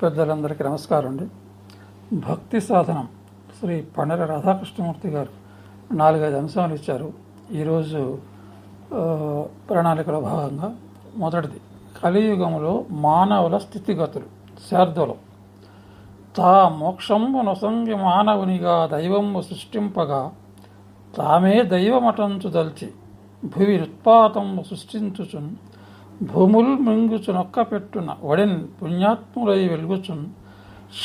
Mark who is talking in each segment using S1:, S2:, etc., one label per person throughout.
S1: పెద్దలందరికీ నమస్కారం అండి. భక్తి సాధనం శ్రీ పండర రాధాకృష్ణమూర్తి గారు నాలుగైదు అంశాలు ఇచ్చారు. ఈరోజు ప్రణాళికలో భాగంగా మొదటిది. కలియుగంలో మానవుల స్థితిగతులు శార్దులం. తా మోక్షంబు నొసంగి మానవునిగా దైవంబు సృష్టింపగా తామే దైవమటంచు దల్చి భువి ఉత్పాతంబు సృష్టించుచున్ భూముల్ మృంగుచునొక్క పెట్టున వడెన్ పుణ్యాత్ములై వెలుగుచున్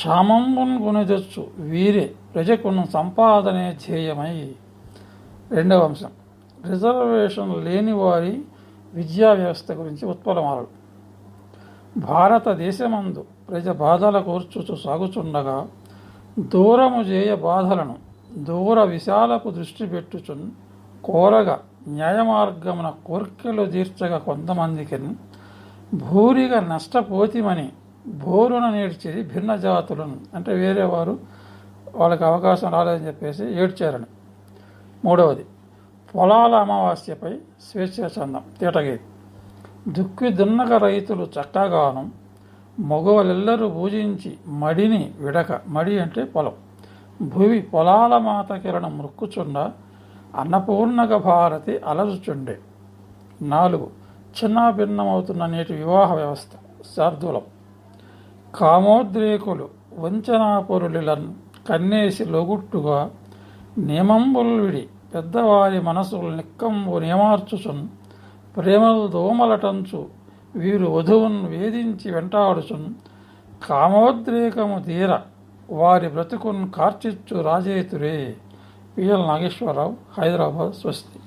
S1: శ్యామంబున్ గుణిదొచ్చు వీరే ప్రజకును సంపాదనే ధ్యేయమై. రెండవ అంశం. రిజర్వేషన్ లేని వారి విద్యా వ్యవస్థ గురించి ఉత్పలమాలలు. భారతదేశమందు ప్రజ బాధల కూర్చుచు సాగుచుండగా దూరము చేయ బాధలను దూర విశాలకు దృష్టి పెట్టుచున్ కోరగా న్యాయమార్గమున కోర్కెలు తీర్చగా కొంతమందికి భూరిగా నష్టపోతిమని బోరున నేర్చేది భిన్న జాతులను. అంటే వేరే వారు వాళ్ళకి అవకాశం రాలేదని చెప్పేసి ఏడ్చారని. మూడవది పొలాల అమావాస్యపై స్వేచ్ఛ చందం తీటగేది. దుక్కి దున్నక రైతులు చక్కగాను మగవలెల్లరూ పూజించి మడిని విడక మడి అంటే పొలం. భూమి పొలాల మాత కిరణం మృక్కుచుండ అన్నపూర్ణగ భారతి అలరుచుండే. నాలుగు చిన్నాభిన్నమవుతున్న నేటి వివాహ వ్యవస్థ శార్దూలం. కామోద్రేకులు వంచనాపరులను కన్నేసి లోగుట్టుగా నియమంబుల్ విడి పెద్దవారి మనసులు నిక్కంబు నియమార్చుచున్ ప్రేమలు దోమలటంచు వీరు వధువును వేధించి వెంటాడుచున్ కామోద్రేకము తీర వారి బ్రతుకును కార్చిచ్చు రాజేతురే. పిఎల్ నాగేశ్వరరావు హైదరాబాద్ స్వస్తి.